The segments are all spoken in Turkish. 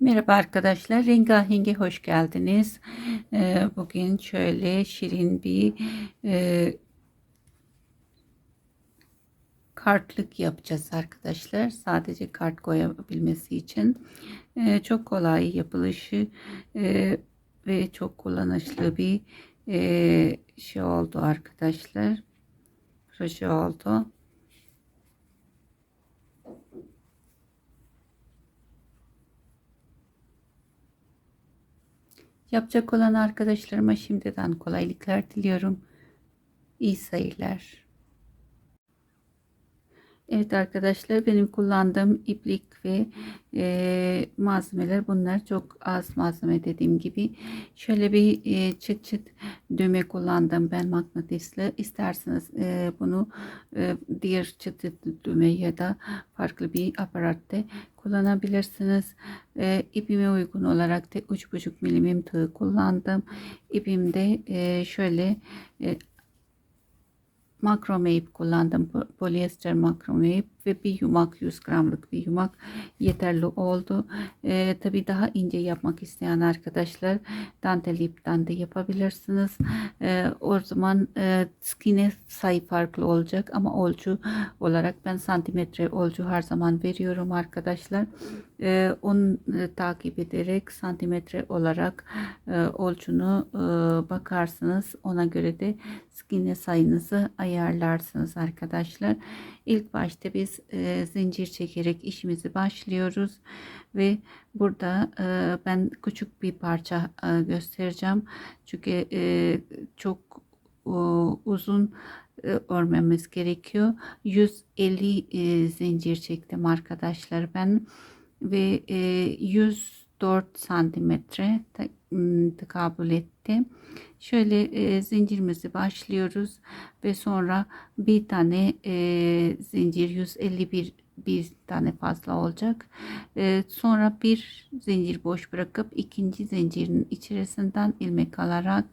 Merhaba arkadaşlar, Rengaheng'e hoş geldiniz. Ee, bugün şöyle şirin bir e, kartlık yapacağız arkadaşlar. Sadece kart koyabilmesi için. Ee, çok kolay yapılışı e, ve çok kullanışlı bir e, şey oldu arkadaşlar. Proje oldu. Yapacak olan arkadaşlarıma şimdiden kolaylıklar diliyorum. İyi seyirler. Evet arkadaşlar benim kullandığım iplik ve e, malzemeler bunlar. Çok az malzeme dediğim gibi. Şöyle bir e, çıt çıt düğme kullandım ben mıknatıslı isterseniz e, bunu e, diğer çıt çıt düğme ya da farklı bir aparatta kullanabilirsiniz. E, ipime uygun olarak da 3,5 milimim tığ kullandım. İpimde e, şöyle e, makrome kullandım. Polyester makrome ve bir yumak 100 gramlık bir yumak yeterli oldu. Ee, Tabi daha ince yapmak isteyen arkadaşlar dantel ipten de yapabilirsiniz. Ee, o zaman e, skine sayı farklı olacak ama ölçü olarak ben santimetre ölçü her zaman veriyorum arkadaşlar. Ee, onu e, takip ederek santimetre olarak e, ölçünü e, bakarsınız. Ona göre de skine sayınızı ayarlarsınız arkadaşlar. İlk başta biz e, zincir çekerek işimizi başlıyoruz. Ve burada e, ben küçük bir parça e, göstereceğim. Çünkü e, çok e, uzun e, örmemiz gerekiyor. 150 e, zincir çektim arkadaşlar ben. Ve e, 104 santimetre tekabül etti. Şöyle e, zincirimizi başlıyoruz ve sonra bir tane e, zincir 151 bir tane fazla olacak. E, sonra bir zincir boş bırakıp ikinci zincirin içerisinden ilmek alarak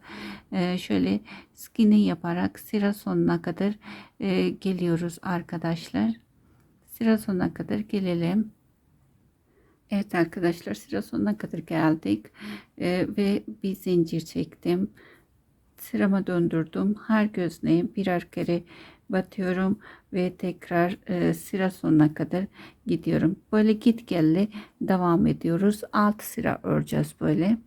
e, şöyle skinny yaparak sıra sonuna kadar e, geliyoruz arkadaşlar. Sıra sonuna kadar gelelim. Evet arkadaşlar sıra sonuna kadar geldik. Ee, ve bir zincir çektim. Sırama döndürdüm. Her gözüne birer kere batıyorum ve tekrar e, sıra sonuna kadar gidiyorum. Böyle git gelle devam ediyoruz. 6 sıra öreceğiz böyle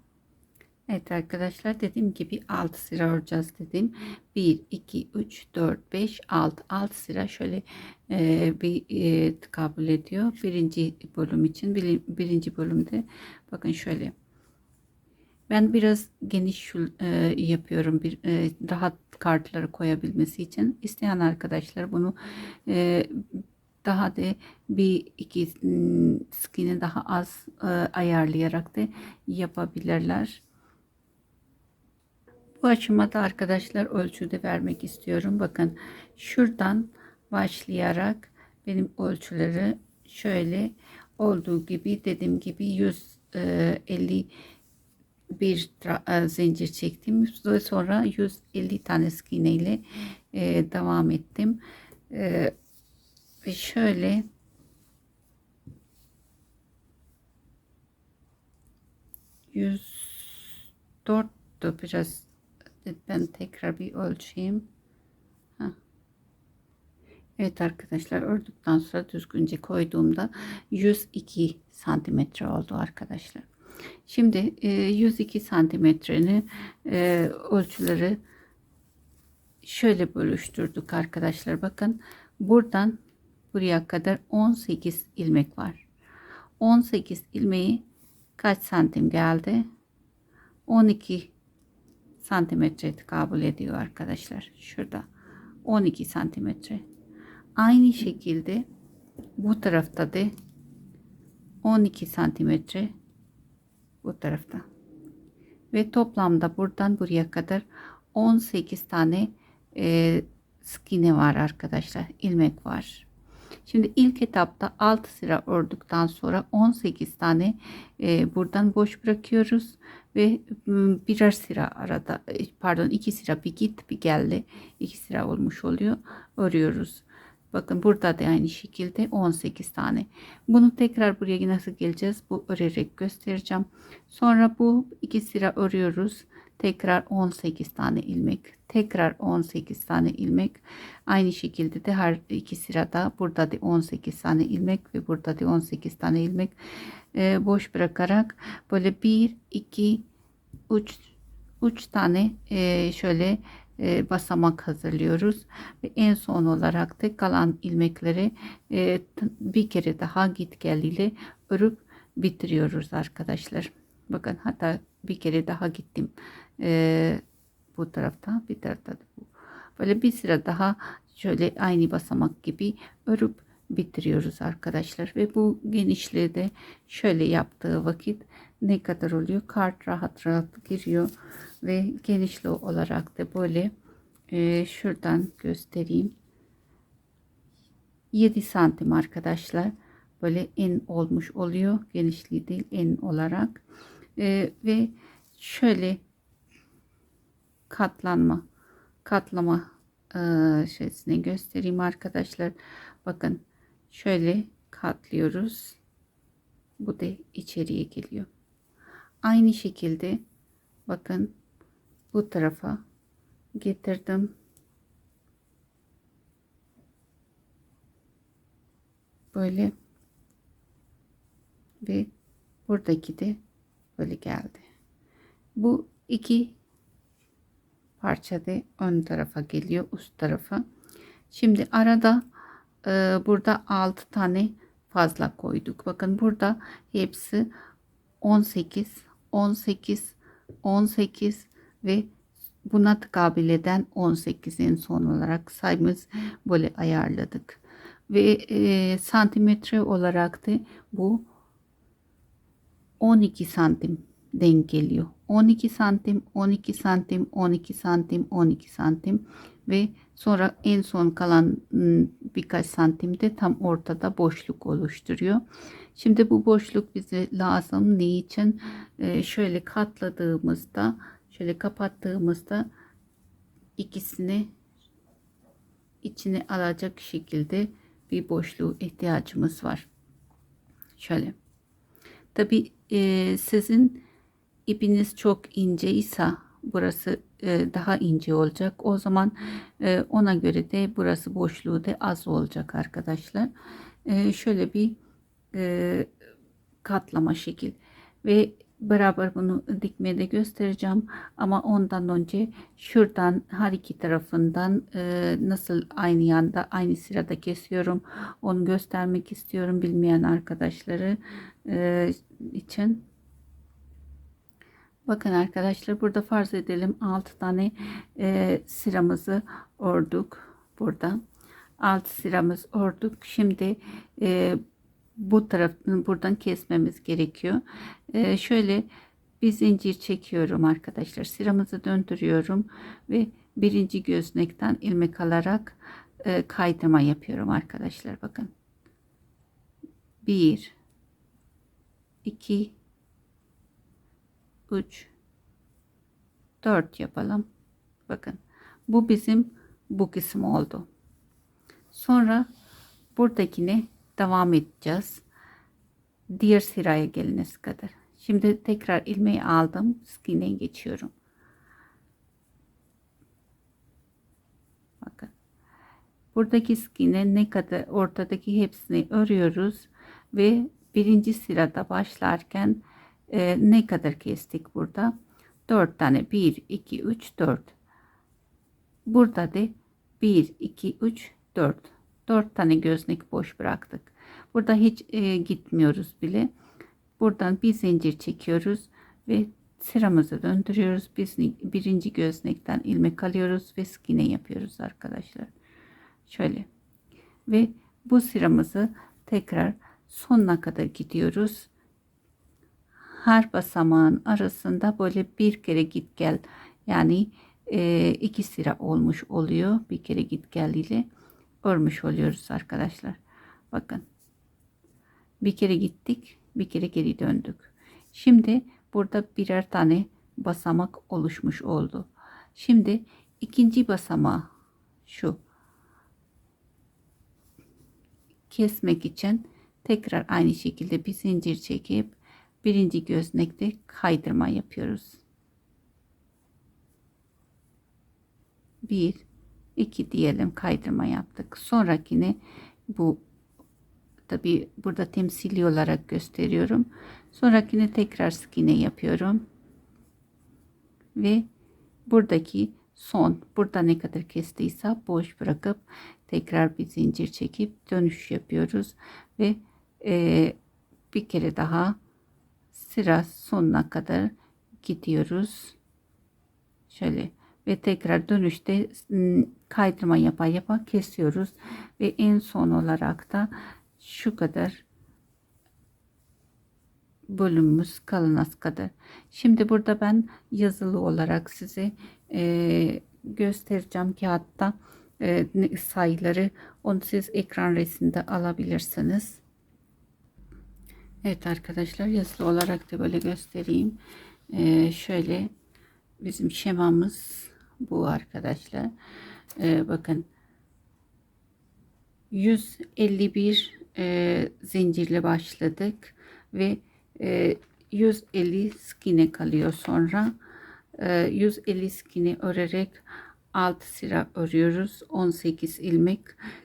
Evet arkadaşlar dediğim gibi 6 sıra öreceğiz dedim. 1, 2, 3, 4, 5, 6. 6 sıra şöyle e, bir e, kabul ediyor. Birinci bölüm için bir, birinci bölümde bakın şöyle. Ben biraz geniş e, yapıyorum bir e, rahat kartları koyabilmesi için. İsteyen arkadaşlar bunu e, daha da bir iki skin'i daha az e, ayarlayarak da yapabilirler. Bu aşamada arkadaşlar ölçüde vermek istiyorum. Bakın şuradan başlayarak benim ölçüleri şöyle olduğu gibi dediğim gibi 150 bir e, zincir çektim. Ve sonra 150 tane iğne ile e, devam ettim. E, ve şöyle yüz dört biraz ben tekrar bir ölçeyim. Evet arkadaşlar ördükten sonra düzgünce koyduğumda 102 santimetre oldu arkadaşlar. Şimdi 102 e, santimetrenin e, ölçüleri şöyle bölüştürdük arkadaşlar. Bakın buradan buraya kadar 18 ilmek var. 18 ilmeği kaç santim geldi? 12 santimetre kabul ediyor arkadaşlar. Şurada 12 santimetre. Aynı şekilde bu tarafta da 12 santimetre bu tarafta. Ve toplamda buradan buraya kadar 18 tane e, skine var arkadaşlar. ilmek var. Şimdi ilk etapta 6 sıra ördükten sonra 18 tane e, buradan boş bırakıyoruz ve birer sıra arada e, pardon 2 sıra bir git bir geldi 2 sıra olmuş oluyor örüyoruz Bakın burada da aynı şekilde 18 tane. Bunu tekrar buraya nasıl geleceğiz? Bu örerek göstereceğim. Sonra bu iki sıra örüyoruz. Tekrar 18 tane ilmek. Tekrar 18 tane ilmek. Aynı şekilde de her iki sırada burada da 18 tane ilmek ve burada da 18 tane ilmek e, boş bırakarak böyle 1 2 3 3 tane e, şöyle e, basamak hazırlıyoruz ve en son olarak da kalan ilmekleri e, bir kere daha git gel ile örüp bitiriyoruz arkadaşlar. Bakın hatta bir kere daha gittim e, bu tarafta bir tarafta da bu. Böyle bir sıra daha şöyle aynı basamak gibi örüp bitiriyoruz arkadaşlar. Ve bu genişliği de şöyle yaptığı vakit ne kadar oluyor? Kart rahat rahat giriyor. Ve genişliği olarak da böyle e, şuradan göstereyim. 7 santim arkadaşlar. Böyle en olmuş oluyor. Genişliği değil en olarak. E, ve şöyle katlanma katlama e, şeysini göstereyim arkadaşlar. Bakın şöyle katlıyoruz. Bu da içeriye geliyor. Aynı şekilde bakın bu tarafa getirdim. Böyle ve buradaki de böyle geldi. Bu iki parça da ön tarafa geliyor üst tarafa. Şimdi arada e, burada 6 tane fazla koyduk. Bakın burada hepsi 18 18 18 ve buna tekabül eden 18'in son olarak sayımız böyle ayarladık. Ve e, santimetre olarak da bu 12 santim denk geliyor 12 santim 12 santim 12 santim 12 santim ve sonra en son kalan birkaç santimde tam ortada boşluk oluşturuyor. Şimdi bu boşluk bize lazım. Ne için? Ee, şöyle katladığımızda şöyle kapattığımızda ikisini içine alacak şekilde bir boşluğu ihtiyacımız var. Şöyle. Tabi e, sizin ipiniz çok ince ise burası e, daha ince olacak. O zaman e, ona göre de burası boşluğu da az olacak arkadaşlar. E, şöyle bir e, katlama şekil ve beraber bunu dikmede göstereceğim ama ondan önce şuradan her iki tarafından e, nasıl aynı yanda aynı sırada kesiyorum onu göstermek istiyorum bilmeyen arkadaşları e, için Bakın arkadaşlar burada farz edelim 6 tane e, sıramızı orduk burada. 6 sıramız orduk. Şimdi e, bu tarafını buradan kesmemiz gerekiyor. E, şöyle bir zincir çekiyorum arkadaşlar. Sıramızı döndürüyorum ve birinci göznekten ilmek alarak e, kaydırma yapıyorum arkadaşlar. Bakın. 1 2 3 4 yapalım. Bakın bu bizim bu kısım oldu. Sonra buradakine devam edeceğiz. Diğer sıraya geliniz kadar. Şimdi tekrar ilmeği aldım. Skin'e geçiyorum. Bakın. Buradaki skin'e ne kadar ortadaki hepsini örüyoruz ve birinci sırada başlarken e, ne kadar kestik burada? 4 tane. 1 2 3 4 burada da 1 2 3 4 4 tane gözlük boş bıraktık. Burada hiç e, gitmiyoruz bile. Buradan bir zincir çekiyoruz ve sıramızı döndürüyoruz. Biz birinci göznekten ilmek alıyoruz ve skine yapıyoruz arkadaşlar. Şöyle. Ve bu sıramızı tekrar sonuna kadar gidiyoruz her basamağın arasında böyle bir kere git gel yani e, iki sıra olmuş oluyor. Bir kere git gel ile örmüş oluyoruz arkadaşlar. Bakın. Bir kere gittik bir kere geri döndük. Şimdi burada birer tane basamak oluşmuş oldu. Şimdi ikinci basamağı şu. Kesmek için tekrar aynı şekilde bir zincir çekip birinci göznekte kaydırma yapıyoruz. Bir, iki diyelim kaydırma yaptık. Sonrakini bu tabi burada temsili olarak gösteriyorum. Sonrakini tekrar sık iğne yapıyorum. Ve buradaki son burada ne kadar kestiyse boş bırakıp tekrar bir zincir çekip dönüş yapıyoruz ve e, bir kere daha sıra sonuna kadar gidiyoruz şöyle ve tekrar dönüşte kaydırma yapa yapa kesiyoruz ve en son olarak da şu kadar bölümümüz kalınaz kadar. Şimdi burada ben yazılı olarak size e, göstereceğim kağıtta e, sayıları. Onu siz ekran resminde alabilirsiniz. Evet arkadaşlar yazılı olarak da böyle göstereyim. E, şöyle bizim şemamız bu arkadaşlar. E, bakın. 151 e, zincirle başladık ve e, 150 skine kalıyor sonra. E, 150 skine örerek 6 sıra örüyoruz. 18 ilmek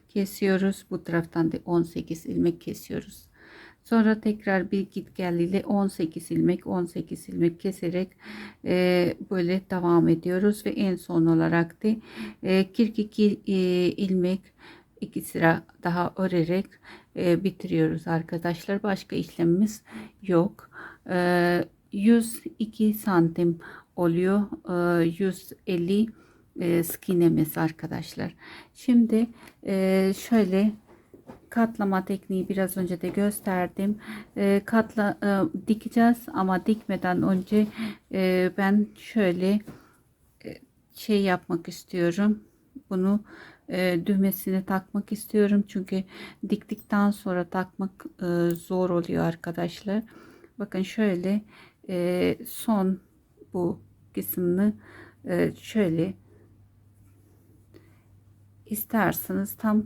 kesiyoruz. Bu taraftan da 18 ilmek kesiyoruz sonra tekrar bir git gel ile 18 ilmek 18 ilmek keserek e, böyle devam ediyoruz ve en son olarak da e, 42 e, ilmek iki sıra daha örerek e, bitiriyoruz arkadaşlar. Başka işlemimiz yok. E, 102 santim oluyor. E, 150 e, skinemiz arkadaşlar. Şimdi e, şöyle katlama tekniği biraz önce de gösterdim. E, katla e, dikeceğiz ama dikmeden önce e, ben şöyle e, şey yapmak istiyorum. Bunu e, düğmesini takmak istiyorum. Çünkü diktikten sonra takmak e, zor oluyor arkadaşlar. Bakın şöyle e, son bu kısmını e, şöyle isterseniz tam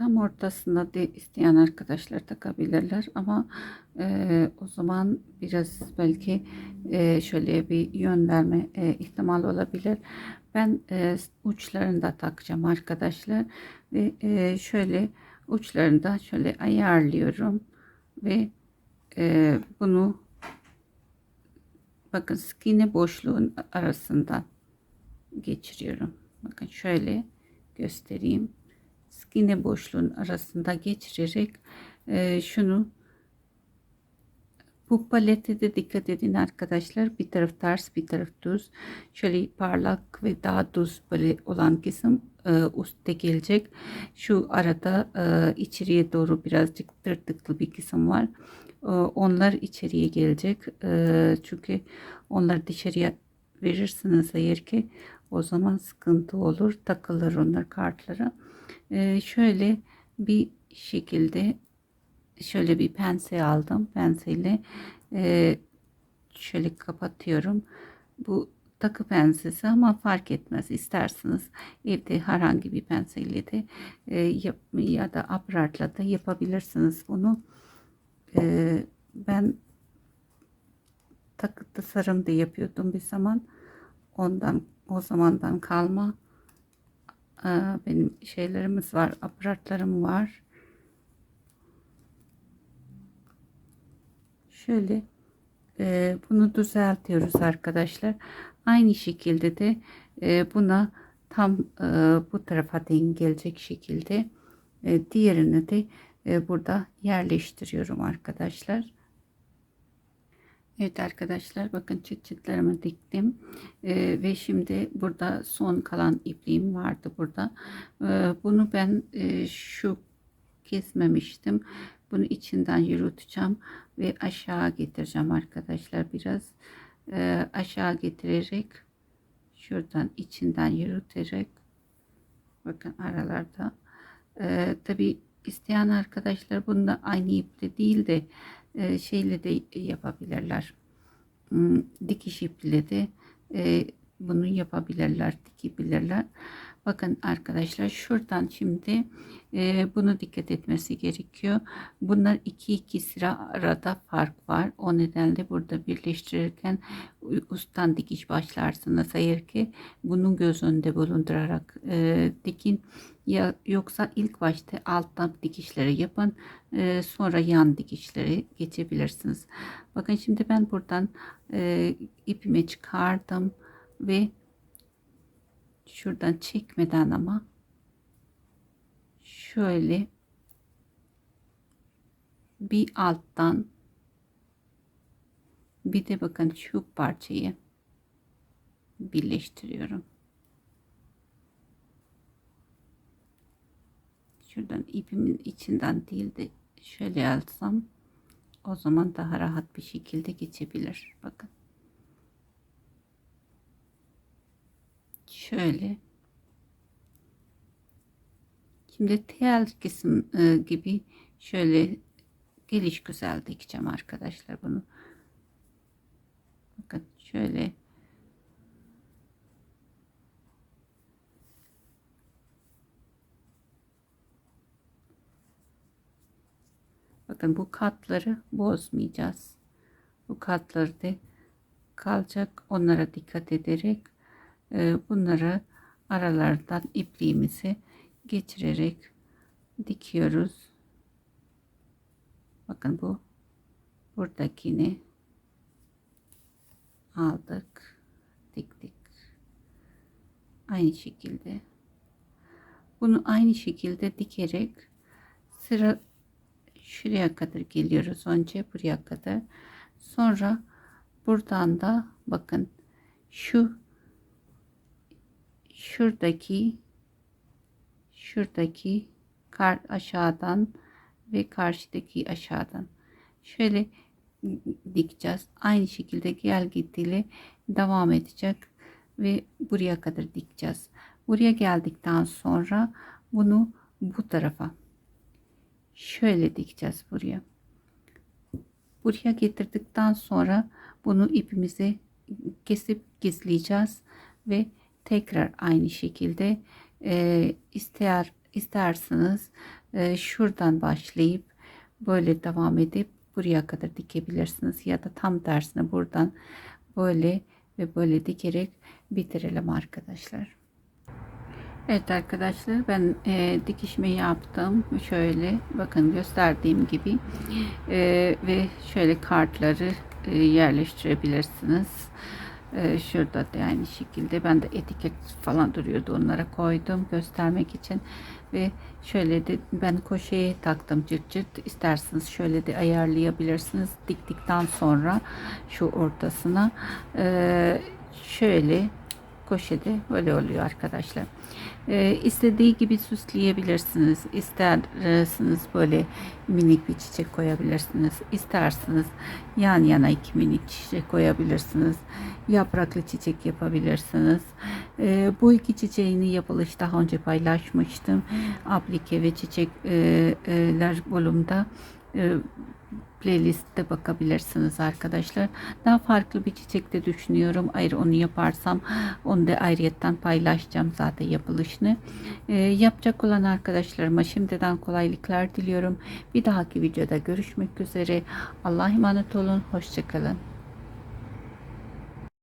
tam ortasında de isteyen arkadaşlar takabilirler ama e, o zaman biraz belki e, şöyle bir yön verme e, ihtimali olabilir. Ben e, uçlarında takacağım arkadaşlar ve e, şöyle uçlarında şöyle ayarlıyorum ve e, bunu bakın skine boşluğun arasında geçiriyorum. Bakın şöyle göstereyim skine boşluğun arasında geçirerek e, şunu bu palete de dikkat edin arkadaşlar. Bir taraf ters bir taraf düz. Şöyle parlak ve daha düz böyle olan kısım e, üstte gelecek. Şu arada e, içeriye doğru birazcık tırtıklı bir kısım var. E, onlar içeriye gelecek. E, çünkü onlar dışarıya verirsiniz eğer ki o zaman sıkıntı olur. Takılır onlar kartlara. E, şöyle bir şekilde şöyle bir pense aldım. Penseyle e, şöyle kapatıyorum. Bu takı pensesi ama fark etmez. isterseniz evde herhangi bir penseyle de e, ya da aparatla da yapabilirsiniz bunu. E, ben takı tasarım da yapıyordum bir zaman. Ondan o zamandan kalma benim şeylerimiz var, aparatlarım var. şöyle e, bunu düzeltiyoruz arkadaşlar aynı şekilde de e, buna tam e, bu tarafa denk gelecek şekilde diğerini de burada yerleştiriyorum arkadaşlar Evet arkadaşlar bakın çıt çıtlarımı diktim. Ee, ve şimdi burada son kalan ipliğim vardı burada. Ee, bunu ben e, şu kesmemiştim. Bunu içinden yürüteceğim ve aşağı getireceğim arkadaşlar biraz. E, aşağı getirerek şuradan içinden yürüterek bakın aralarda. E, tabi isteyen arkadaşlar bunda aynı iple değil de e, şeyle de yapabilirler. Hmm, dikiş iple de e, bunu yapabilirler dikebilirler Bakın arkadaşlar şuradan şimdi e, bunu dikkat etmesi gerekiyor. Bunlar iki iki sıra arada fark var. O nedenle burada birleştirirken ustan dikiş başlarsınız eğer ki bunun göz önünde bulundurarak e, dikin ya yoksa ilk başta alttan dikişleri yapın e, sonra yan dikişleri geçebilirsiniz. Bakın şimdi ben buradan e, ipimi çıkardım ve şuradan çekmeden ama şöyle bir alttan bir de bakın şu parçayı birleştiriyorum. Şuradan ipimin içinden değil de şöyle alsam o zaman daha rahat bir şekilde geçebilir. Bakın. Şöyle. Şimdi tel kısım e, gibi şöyle geliş güzel dikeceğim arkadaşlar bunu. Bakın şöyle Bakın bu katları bozmayacağız. Bu katları da kalacak. Onlara dikkat ederek bunları aralardan ipliğimizi geçirerek dikiyoruz. Bakın bu buradakini aldık diktik. Aynı şekilde. Bunu aynı şekilde dikerek sıra şuraya kadar geliyoruz önce buraya kadar. Sonra buradan da bakın şu şuradaki şuradaki kar aşağıdan ve karşıdaki aşağıdan. Şöyle dikeceğiz. Aynı şekilde gel gittiyle devam edecek ve buraya kadar dikeceğiz. Buraya geldikten sonra bunu bu tarafa şöyle dikeceğiz buraya. Buraya getirdikten sonra bunu ipimizi kesip gizleyeceğiz ve tekrar aynı şekilde e, ister isterseniz e, şuradan başlayıp böyle devam edip buraya kadar dikebilirsiniz ya da tam tersine buradan böyle ve böyle dikerek bitirelim arkadaşlar. Evet arkadaşlar ben e, dikişimi yaptım. Şöyle bakın gösterdiğim gibi e, ve şöyle kartları e, yerleştirebilirsiniz. E, şurada da aynı şekilde. Ben de etiket falan duruyordu. Onlara koydum göstermek için. Ve şöyle de ben koşeye taktım cırt cırt. İsterseniz şöyle de ayarlayabilirsiniz. Diktikten sonra şu ortasına. E, şöyle koşede böyle oluyor arkadaşlar. Ee, istediği gibi süsleyebilirsiniz. İsterseniz böyle minik bir çiçek koyabilirsiniz. İsterseniz yan yana iki minik çiçek koyabilirsiniz. Yapraklı çiçek yapabilirsiniz. Ee, bu iki çiçeğini yapılış daha önce paylaşmıştım. Aplike ve çiçekler bölümde e, playlistte bakabilirsiniz arkadaşlar. Daha farklı bir çiçek de düşünüyorum. Ayrı onu yaparsam onu da ayrıyetten paylaşacağım zaten yapılışını. Ee, yapacak olan arkadaşlarıma şimdiden kolaylıklar diliyorum. Bir dahaki videoda görüşmek üzere. Allah'a emanet olun. Hoşçakalın.